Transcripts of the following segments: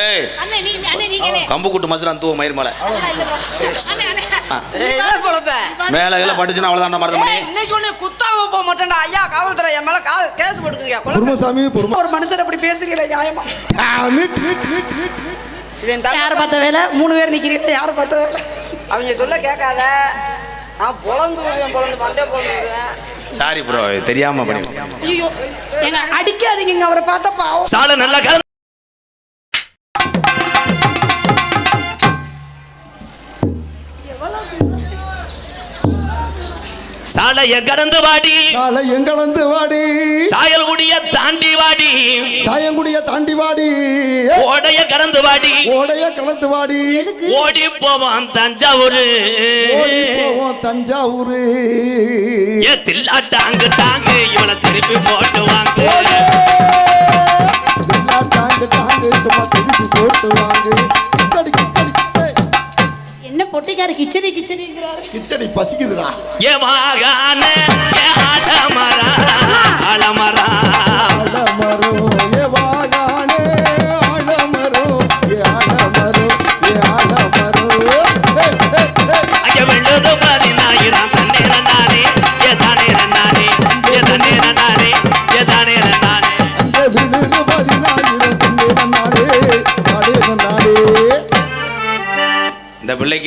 ஏய். அண்ணே நீ அண்ணே நீங்களே. கம்பு கூட்டு மசுரா தூவ மயிர் மேல. அண்ணே அண்ணே ஏய், என்ன பொழப்ப? மேல கீழ அவ்வளவுதான் மருதமணி ஏய், இன்னைக்கு ஒண்ணு குத்தாம போக மாட்டேன்டா. ஐயா காவல்துறை என் மேல கா- கேஸ் போட்டுக்கங்க. பொறுமசாமி பொறுமை. ஒரு மனுஷன் அப்படி பேசுறீங்களே நியாயமா? யார் பார்த்த வேலை? மூணு பேர் நிக்கிறீங்க யார் பார்த்த வேலை? அவங்க சொல்ல கேட்காத. நான் பொழந்து விடுவேன் பொழந்து மண்டே பொழந்து விடுவேன். சாரி ப்ரோ தெரியாம பண்ணி ஐயோ ஏங்க அடிக்காதீங்க அவரை பார்த்தா பாவம். சால நல்லா சாலைய கடந்து வாடி. காலை எங்களந்து வாடி. சாயல்குடிய தாண்டி வாடி. சாயங்குடிய தாண்டி வாடி. ஓடைய கடந்து வாடி. ஓடைய கலந்து வாடி. ஓடி போவான் தஞ்சாவூர். ஓடி போவோம் தஞ்சாவூரு. ஏ தில்லா டாங்கு டாங்கு இவளை திருப்பி போட்டு வாங்க. டாங்கு டாங்கு சும்மா திருப்பி போட்டு வாங்கு. பொட்டிக்காரு கிச்சடி கிச்சடிங்கிறாரு. கிச்சடி பசிக்குதுடா. ஏ மகான ஏ ஆலமரா ஆலமரா. ஆலமரம்.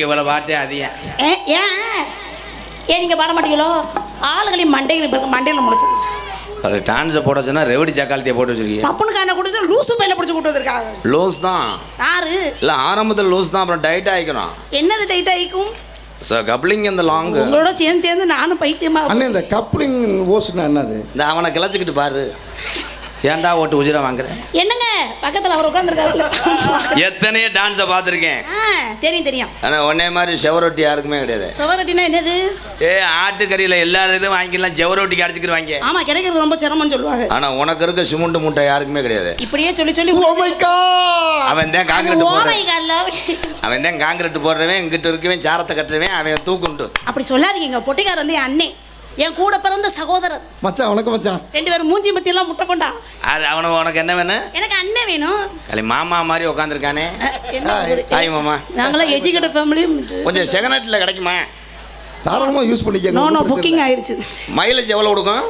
இவ்வளவு வாட்டே அதிகம் ஏ ஏன் ஏன் நீங்க பாட மாட்டீங்களோ? ஆளுகளையும் மண்டைகள் மண்டையில முடிச்சு. அது டான்ஸை போட சொன்னா ரெவடி சக்காலத்தையே போட்டு வச்சிருக்கீங்க. தப்புனு கான கொடுத்து லூசு பையில பிடிச்சு கூட்டு வந்திருக்காங்க. லூஸ் தான். யாரு? இல்ல ஆரம்பத்தில் லூஸ் தான் அப்புறம் டைட் ஆயிக்கணும். என்னது டைட் ஆயிக்கும்? ஸோ கப்ளிங் இந்த லாங் உங்களோட சேர்ந்து சேர்ந்து நானும் பைத்தியமா அண்ணே இந்த கப்ளிங் ஓசுனா என்னது? இந்த அவனை கிளச்சிக்கிட்டு பாரு. ஏன்டா ஓட்டு உஜிர வாங்குறேன் என்னங்க? பக்கத்துல அவர் உட்காந்துருக்காருல்ல எத்தனையோ டான்ஸை பார்த்துருக்கேன். தெரியும் தெரியும். ஆனால் ஒன்னே மாதிரி செவரொட்டி யாருக்குமே கிடையாது. சுவரட்டினா என்னது? ஏ ஆட்டுக்கறியில் எல்லா இதுவும் வாங்கிக்கலாம். செவரொட்டிக்கு அடிச்சுக்கிருவாங்க. ஆமா கிடைக்கிறது ரொம்ப சிரமம்னு சொல்லுவாங்க. ஆனால் உனக்கு இருக்க சிமெண்ட் மூட்டை யாருக்குமே கிடையாது. இப்படியே சொல்லி சொல்லி காட் அவன் தான் காங்கிரட் கால்ல அவன் தான் காங்கிரட் போடுறவன் இங்கிட்ட இருக்கவன் சாரத்தை கட்டுறவன் அவன் தூக்குண்டு அப்படி சொல்லாதீங்க பொட்டிக்கார் வந்து அண்ணே. என் கூட பிறந்த சகோதரர். மச்சான் வணக்கம் மச்சான். ரெண்டு பேரும் மூஞ்சி பத்தி எல்லாம் முட்டை கொண்டா? அது அவனை உனக்கு என்ன வேணும்? எனக்கு அண்ணன் வேணும். அது மாமா மாதிரி உட்காந்துருக்கானே ஹாய் மாமா. நாங்களாம் எஜுகேட்டட் ஃபேமிலியும் கொஞ்சம் செகனட்டில் கிடைக்குமா? தாராளமா யூஸ் பண்ணிக்கங்க நோ நோ புக்கிங் ஆயிருச்சு. மைலேஜ் எவ்வளோ கொடுக்கும்?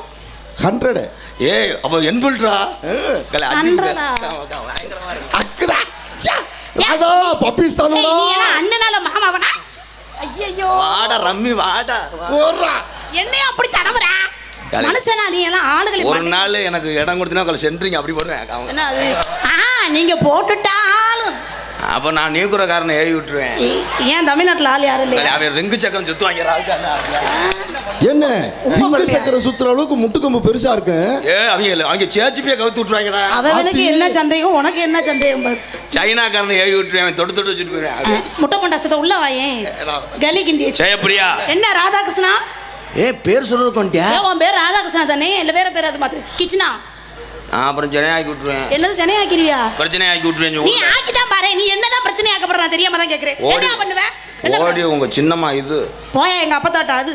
ஹண்ட்ரட் ஏய் அப்போ என்பில்ட்ரா? அக்கடா. ராதா பப்பீஸ் தானுடா அண்ணனால மாமாவனா? ஐயோ வாடா ரம்மி வாடா. போடுறா. என்னைய அப்படி தடவுறா? மனுஷனா நீ எல்லாம் ஆளுகளை ஒரு நாள் எனக்கு இடம் கொடுத்தினா கொஞ்சம் சென்ட்ரிங் அப்படி போடுவேன் அவங்க. ஆ நீங்க போட்டுட்டாலும் அப்போ நான் நியூக்குறக்காரனை எழுதி விட்டுருவேன். ஏன் தமிழ்நாட்டுல ஆள் யாரும் இல்லையா? அவன் ரிங்கு சக்கரம் சுத்துவாங்க ராஜா என்ன? ரிங்கு பருத்தியா? சக்கரை சுத்துற அளவுக்கு முட்டுக்கொம்பு பெருசா இருக்கு? ஏ அவங்க அவங்க சேச்சிப்பியே கவுத்து விட்டுருவாங்கடா. அவனுக்கு என்ன சந்தேகம்? உனக்கு என்ன சந்தேகம். சைனாக்காரனை எழுதி விட்டுருவேன் தொட்டு தொட்டு வச்சுட்டு போயிருவேன் முட்டை பண்டாசத்தை உள்ள வாயேன். கலி கிண்டி ஜெயப்பிரியா. என்ன ராதாகிருஷ்ணா? ஏ பேர் சொல்றது கொண்டியா ஏன் உன் பேர் ராதாகிருஷ்ணா தானே? இல்ல வேற பேர் அது மாத்து கிச்சனா? நான் அப்புறம் ஜனை ஆக்கி விட்டுருவேன். என்னது சனையாக்கிருவியா பிரச்சனை ஆக்கி விட்டுருவேன் நீ சொல்லுங்க. ஆக்கிதான் பாரு. நீ என்னதான் பிரச்சனை ஆக்கப்படுற நான் தெரியாம தான் கேக்குறேன். என்ன பண்ணுவ? என்ன ஓடி உங்க சின்னம்மா இது. போயா எங்க அப்பத்தாட்டா அது?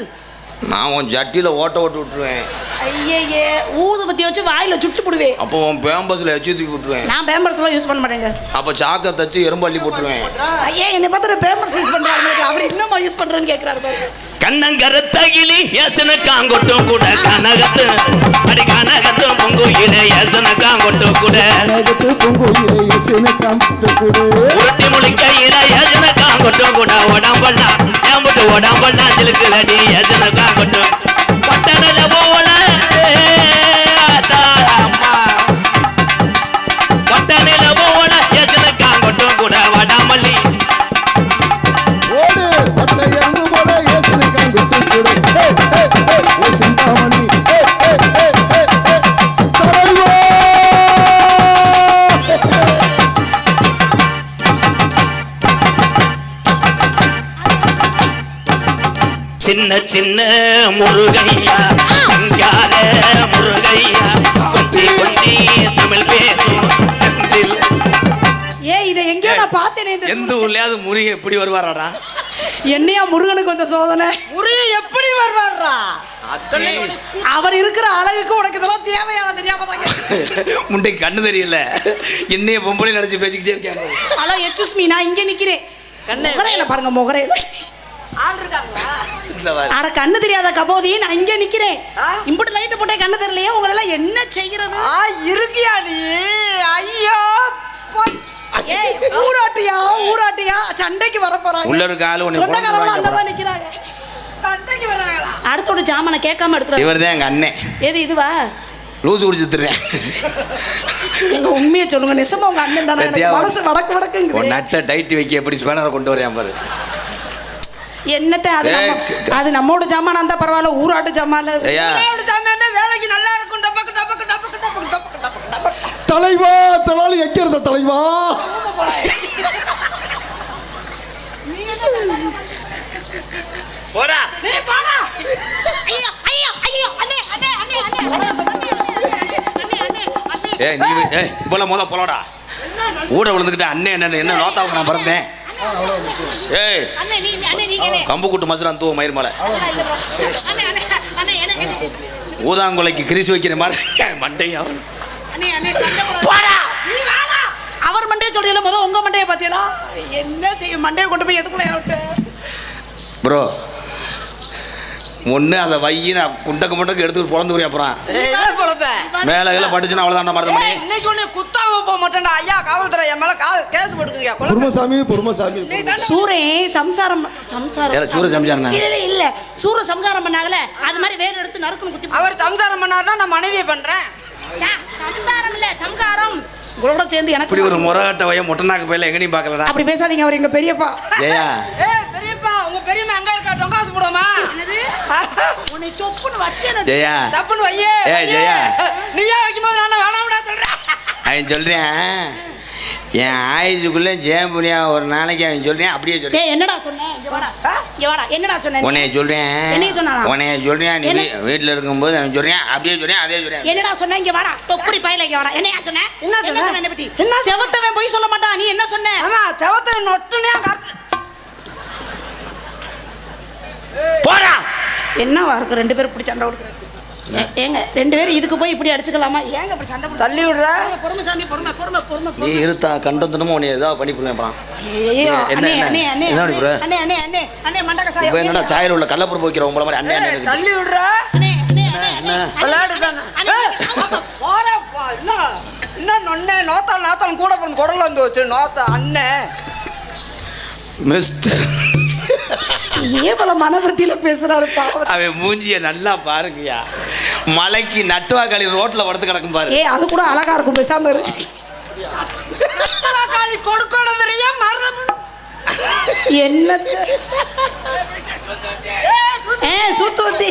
நான் உன் ஜட்டியில ஓட்ட ஓட்டு விட்டுருவேன். ஐயே ஊதுபத்தி வச்சு வாயில சுட்டு போடுவேன். அப்போ உன் பேம்பஸ்ல எச்சு தூக்கி விட்டுருவேன் நான் பேம்பர்ஸ் எல்லாம் யூஸ் பண்ண மாட்டேங்க. அப்போ சாக்கை தச்சு எறும்பள்ளி போட்டுருவேன். ஐயே என்னை பார்த்து பேம்பர்ஸ் யூஸ் பண்றாரு அப்படி என்னமா யூஸ் பண்றேன்னு கேக்குறாரு பாரு. கண்ணங்கரத்தகிலி யசன காங்கொட்டும் கூட. கனகத்து அடி கனகத்து பொங்குயில யசன காங்கொட்டும் கூட. கனகத்து பொங்குயிலே இசைன்னு காமிட்டு கொடு. உருட்டி முழிக்கையில யசன காங்கொட்டும் கூட. உடம்பெல்லாம் ஏம்பட்டு உடம்பெல்லாம் சிலுக்குலடி யசன காங்கொட்டும். பட்டணல போல சின்ன முருகையா சிங்கார முருகையா கொஞ்சி கொஞ்சி தமிழ் பேசும் ஏ இதை எங்கேயோ நான் பார்த்தேனே இந்த எந்த ஊர்லயாவது முருகன் எப்படி வருவாராடா? என்னையா முருகனுக்கு கொஞ்சம் சோதனை? முருகன் எப்படி வருவாரா அவர் இருக்கிற அழகுக்கு உனக்கு இதெல்லாம் தேவையான தெரியாம தான். முண்டைக்கு கண்ணு தெரியல. என்னைய பொம்பளை நினைச்சு பேசிக்கிட்டே இருக்கேன் ஹலோ எச்சுஸ் மீ நான் இங்க நிக்கிறேன். கண்ணே. முகரையில பாருங்க முகரையில. அட கண்ணு தெரியாத கபோதி நான் இங்க நிக்கிறேன். ஆ? இம்புட்டு லைட் போட்டே கண்ணு தெரியலையே உங்களை எல்லாம் என்ன செய்கிறது? ஆ இருக்கியா நீ? ஐயோ பொ- ஏய் ஊராட்டியா ஊராட்டியா? சண்டைக்கு வர போறாங்க. உள்ள இருக்க ஆளு உன்னை சொந்தக்காரங்க நிக்கிறாங்க. சண்டைக்கு வர்றாங்களா அடுத்தோட ஜாமான கேட்காம எடுத்துறாங்க இவர் தான் எங்க அண்ணன் எது இதுவா? லூசு குடிச்சு திட்டுறேன். எங்க உண்மையை சொல்லுங்க. நிசமா உங்க அண்ணன் தானே. மனசு வடக்கு உன் வடக்குங்குது நட்டை டைட் வைக்க எப்படி ஸ்பேனரை கொண்டு வரேன் பாரு. என்னத்த அது நம்ம அது நம்மோட ஜாமான் இருந்தா பரவாயில்ல ஊராட்டு ஜாமான் வேலைக்கு நல்லா இருக்கும். டபக்கு டபக்கு டபக்கு டபக்கு டபக்கு டபக்கு தலைவா தலாலி இருந்த தலைவா? போடா. நீ போடா. ஐயோ ஐயோ ஐயோ அண்ணே அண்ணே அண்ணே அண்ணே அண்ணே அண்ணே ஏய் நீ ஏய் போல முத போலடா. ஊட விழுந்துக்கிட்ட அண்ணன் என்ன என்ன நோத்தாவுக்கு நான் பிறந்தேன்? ஏய். அண்ணே நீ அண்ணே நீங்களே. கம்பு கூட்டு மசுரான் தூவ மயிர் மலை. அண்ணே அண்ணே அண்ணே எனக்கு ஊதாங்குலைக்கு கிரிசு வைக்கிற மாதிரி. மண்டையா அண்ணே அண்ணே சண்டை போடா நீ வாடா. அவர் மண்டைய சொல்றீல முத உங்க மண்டைய பாத்தீங்களா என்ன செய்ய மண்டைய கொண்டு போய் எதுக்குள்ள விட்டு? ப்ரோ ஒன்று அந்த வையி நான் குண்டக்கு முண்டக்கு எடுத்துட்டு பிறந்து வரேன் அப்புறம். மேலே கீழே பட்டுச்சுன்னா அவ்வளோதான் ஏய், இன்னைக்கு ஒண்ணு குத்தாம போக மாட்டேன்டா. ஐயா காவல்துறை என் மேல கா- கேஸ் போட்டுக்கங்க பொறுமசாமி பொறுமசாமி சூரே சம்சாரம் சம்சாரம். ஏல, சூர சம்சாரம்னா? இல்ல இல்ல, இல்ல. சூர சம்சாரம் பண்ணாங்கல அது மாதிரி வேற எடுத்து நறுக்குன்னு குத்தி அவர் சம்சாரம் பண்ணாருன்னா நான் மனைவியை பண்றேன். சம்சாரம் இல்ல சம்காரம். உங்களோட சேர்ந்து எனக்கு இப்படி ஒரு முறகாட்ட வய முட்டநாக்கு பையில எங்கனையும் பார்க்கலடா. அப்படி பேசாதீங்க அவர் எங்க பெரியப்பா. ஏய். பெரியப்பா உங்க பெரியம்மா எங்க இருக்கா? டொங்காசு போடுமா என்னது? உன்னை சொப்புன்னு வச்சேன் ஜெயா. தப்புன்னு வையே ஏய், ஜெயா. நீயா வைக்கும்போது நான் வேணாம்டா சொல்றேன் அவன் சொல்கிறேன் என் ஆயுசுக்குள்ளே ஜெயம் புனியா ஒரு நாளைக்கு அவன் சொல்கிறேன் அப்படியே சொல்கிறேன் டேய் என்னடா சொன்ன? இங்க வாடா. இங்க வாடா. என்னடா சொன்ன நீ? உன்னைய சொல்கிறேன் சொன்னானா? உன்னைய சொல்கிறேன் நீ என்ன? வீட்டில் இருக்கும்போது அவன் சொல்கிறேன் அப்படியே சொல்கிறேன் அதே சொல்கிறேன் என்னடா சொன்ன? இங்க வாடா. தொப்புரி பையில இங்க வாடா. என்னையா சொன்ன? என்ன சொன்ன? சொன்ன என்னை பத்தி? என்ன சொன்ன? செவத்தவன் போய் சொல்ல மாட்டான். நீ என்ன சொன்ன? ஆமா செவத்தை நொட்டுனே போடா. என்னவா இருக்கு? ரெண்டு பேரும் இப்படி சண்டை கொடுக்குறது ஏ- ஏங்க ரெண்டு பேரும் இதுக்கு போய் இப்படி அடிச்சுக்கலாமா? ஏங்க இப்படி சண்டை? தள்ளி விடுற? பொறுமை சாமி பொறுமை பொறுமை பொறுமை நீ இருத்தா கண்டந்தனமும் உன்னை ஏதாவது பண்ணி போடுவேன் ஐயோ என்ன, அண்ணே? அண்ணே அண்ணே என்ன பண்ணி? அண்ணே அண்ணே அண்ணே அண்ணே மண்டக சாய் இப்போ என்னடா சாயல் உள்ள கள்ளப்பூர் போய்க்கிற உங்களை மாதிரி அண்ணன் அண்ணன் இருக்குது. தள்ளி விடுற. அண்ணே அண்ணே அண்ணே என்ன? விளையாடு தானே அண்ணே, போறப்பா. என்ன என்ன நொண்ணே? நோத்தால் நாத்தால் கூட பிறந்து குடல வந்து வச்சு நோத்தா அண்ணன் மிஸ்டர். ஏவல மனவருத்தியில பேசுறாரு அவன் மூஞ்சிய நல்லா பாருங்கய்யா. மலைக்கு நட்டுவாக்காளி ரோட்ல படுத்து கிடக்கும் பாரு. ஏ அது கூட அழகா இருக்கும் பேசாம இரு. காளி கொடுக்கணும் தெரியும்? மருதம் என்னத்த? ஏ சூத்துவத்தி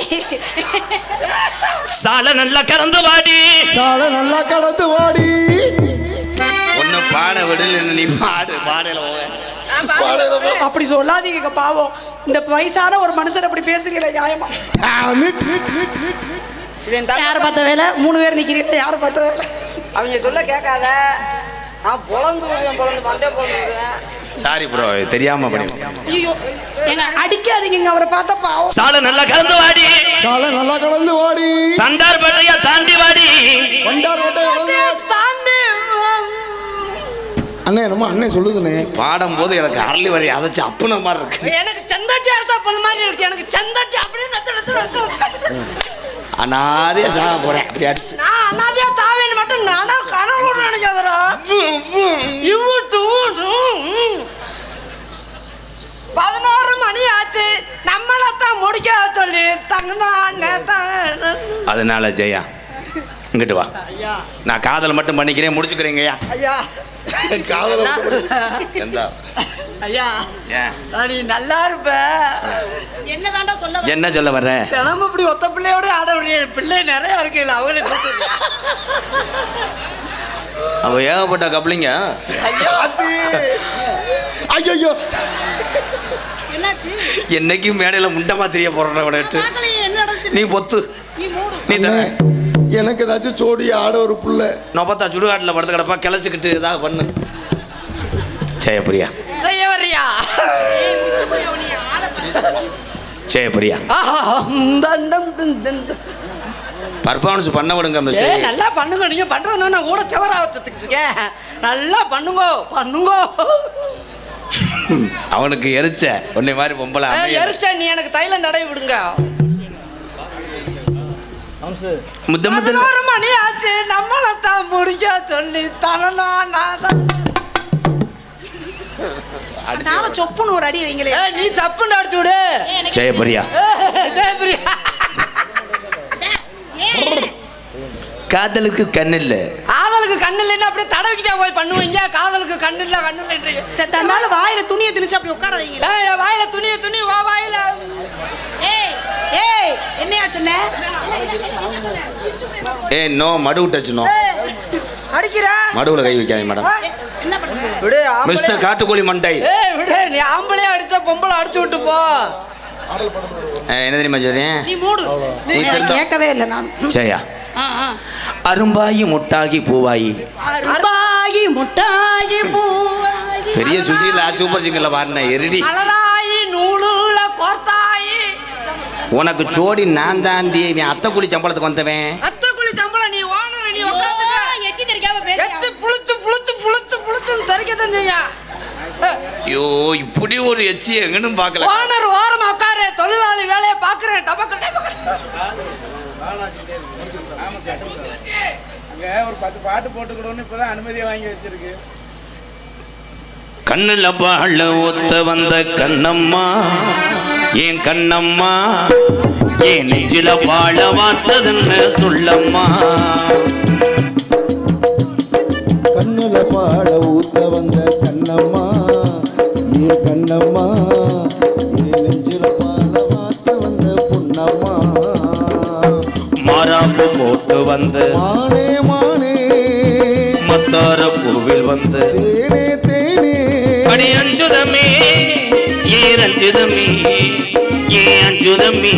சால நல்லா கறந்து வாடி. சாலை நல்லா கடந்து வாடி. ஒன்னு பாட விடல நீ பாடு பாடையில பாடையில போ. அப்படி சொல்லாதீங்க பாவம். இந்த வயசான ஒரு மனுஷன் அப்படி பேசுறீங்களே நியாயமா? யார் பார்த்த வேலை? மூணு பேர் நிக்கிறீங்க யார் பார்த்த வேலை? அவங்க சொல்ல கேட்காத. நான் பொழந்து விடுவேன் பொழந்து மண்டே பொழந்து விடுவேன். சாரி ப்ரோ தெரியாம பண்ணி அடிக்காதீங்க அவரை பார்த்தா பாவம். சால நல்லா கறந்து வாடி. சாலை நல்லா கடந்து வாடி. தண்டார் பட்டையா தாண்டி வாடி. வாடி. தாண்டி அண்ணே நம்ம அண்ணே சொல்லுதுண்ணே. பாடும் போது எனக்கு அரளி வரை அதைச்சு அப்புன மாதிரி இருக்கு. எனக்கு செந்தாட்டி அர்த்தா பண்ண மாதிரி இருக்கு. எனக்கு செந்தாட்டி அப்படின்னு நத்து, நத்து, நத்து, நத்து. அனாதே சாக போறேன். அப்படி அடிச்சு. நான் அண்ணாதியா தாவேன்னு மட்டும் நானா கனவோட நினைக்காதரா பதினோரு மணி ஆச்சு. நம்மளத்தான் முடிக்க சொல்லி தங்க அதனால ஜெயா இங்கிட்டு வா. ஐயா. நான் காதல் மட்டும் பண்ணிக்கிறேன் முடிச்சுக்கிறேங்கய்யா ஐயா. காதல எந்த? ஐயா நான் நீ நல்லா இருப்ப. என்னதாண்டா சொல்ல வர- என்ன சொல்ல வர்ற? தினமும் இப்படி ஒத்த பிள்ளையோட ஆட முடியாது பிள்ளை நிறைய இருக்குல்ல அவங்களே அவ ஏகப்பட்ட கப்ளிங்க. ஐயோ. என்னாச்சு? என்னைக்கும் மேடையில முண்டமா தெரிய போறேன் நீ பொத்து. நீ எனக்கு ஏதாச்சும் ஜோடி ஆட ஒரு புள்ள. நொப்பத்தா சுடுகாட்டில் படுத்து கிடப்பா கிளச்சிக்கிட்டு ஏதாவது பண்ணு. ஜெயபிரியா வர்றியா சரி பிரியா. பர்ஃபார்மன்ஸ் பண்ண விடுங்க மிஸ்டர் நல்லா பண்ணுங்க. நீங்க பண்றதுனா நான் கூட செவராவத்துக்கிட்டு இருக்கேன்? நல்லா பண்ணுங்க பண்ணுங்க. அவனுக்கு எரிச்ச. உன்னை மாதிரி பொம்பளை. எரிச்ச நீ எனக்கு தைலம் தடவி விடுங்க. முத்த முத்த. பதினோரு மணி ஆச்சு. நம்மளத்தான் முடிக்க சொல்லி தரலா நான் நானும் சொப்புன்னு ஒரு அடி வைங்களே. நீ தப்புன்னு அடிச்சு விடு. சரி பிரியா ஏய், ஜெயபிரியா காதலுக்கு கண் இல்ல காதலுக்கு கண்ணு இல்லைன்னா அப்படியே தடவிக்கிட்டே போய் பண்ணுவீங்க. காதலுக்கு கண்ணு இல்ல கண்ணு இல்லைன்றீங்க செத்தாண்டால வாயில துணியை திணிச்சு அப்படி உட்கார என் வாயில துணி துணி வா வாயில. ஏய். ஏய் என்னையா சொன்ன? ஏ நோ மடு டச்சுனோ அடிக்கிற. மடுவுல கை வைக்காதீங்க மேடம். விடு ஆம்பளை மிஸ்டர் காட்டுக்கோழி மண்டை. ஏய் விடு நீ ஆம்பளையா அடிச்சா பொம்பளை அடிச்சு விட்டு போ. என்ன தெரியுமா சொல்றேன் நீ மூடு. நீ கேட்கவே இல்லை நான். சரியா. அரும்பாயி முட்டாகி பூவாயி அரும்பாகி முட்டாகி பூவாகி. பெரிய சுசீலா சூப்பர் சிங்கர்ல பாருன எரிடி. மலராயி நூலுள்ள கோர்த்தாயி. உனக்கு ஜோடி நான் தாண்டி நீ அத்தை குழி சம்பளத்துக்கு வந்தவன் அத்தை குழி சம்பளம் நீ ஓனர் நீ உட்காந்துக்க எச்சி தெரிக்காம பேச எத்து புளுத்து புளுத்து புளுத்து புளுத்துன்னு தெரிக்கத்தான் செய்யா ஐயோ இப்படி ஒரு எச்சி எங்கன்னு பார்க்கல. ஓனர் ஓரமா உட்காரு தொழிலாளி வேலையை பாக்குறேன் டபக்கு டபக்கு. அங்க ஒரு பத்து பாட்டு போட்டுக்கணும்னு இப்பதான் அனுமதியை வாங்கி வச்சிருக்கு. கண்ணுல பாழ ஒத்த வந்த கண்ணம்மா ஏன் கண்ணம்மா ஏன் நெஞ்சில பாழ வார்த்ததுன்னு சொல்லம்மா. வந்து மானே மானே. மத்தார பூவில் வந்து தேனே தேனே. அடி அஞ்சுதமே ஏ ரஞ்சிதமே ஏ அஞ்சுதமே.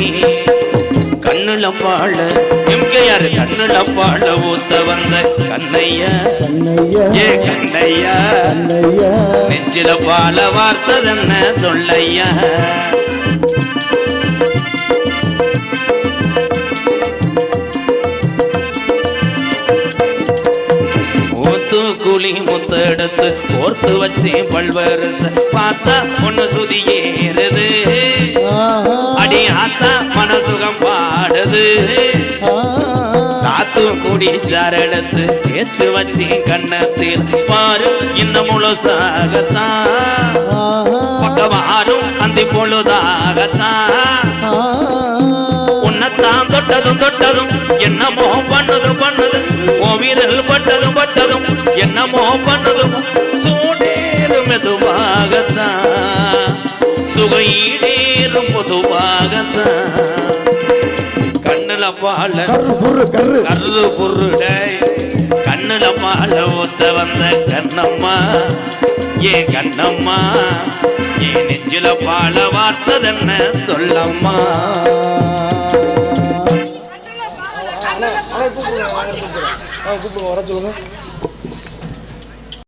கண்ணுல பாழ எம்கேயாரு கண்ணுல பாழ ஊத்த வந்த கண்ணையா? கண்ணையா? ஏ கண்ணையா? கண்ணையா? நெஞ்சில பால வார்த்ததென்ன சொல்லையா? ஊத்து குழி முத்து எடுத்து கோர்த்து வச்சேன் பல்வரச பார்த்தா ஒண்ணு சுதி ஏறுது. அடி ஆத்தா மனசுகம் பாடுது. சாத்து குடி சாரெடுத்து தேச்சு வச்சு கண்ணத்தில் பாரு இன்னும் முழுசாகத்தான். பக்கவாரும் அந்தி பொழுதாகத்தான். உன்னைத்தான் தொட்டதும் தொட்டதும் என்னமோ பண்ணது பண்ணது. ஓ வீரல் பட்டதும் பட்டதும் என்னமோ பண்ணதும். சூடேறும் மெதுவாகத்தான் சுகையீடேறும் பொதுவாகத்தான். கண்ணுல பால கரு புருடை கண்ணுல பால ஊத்த வந்த கண்ணம்மா ஏ கண்ணம்மா. ஏ நெஞ்சில பால வார்த்ததென்ன சொல்லம்மா. கூப்பிடுங்க வர சொல்லுங்க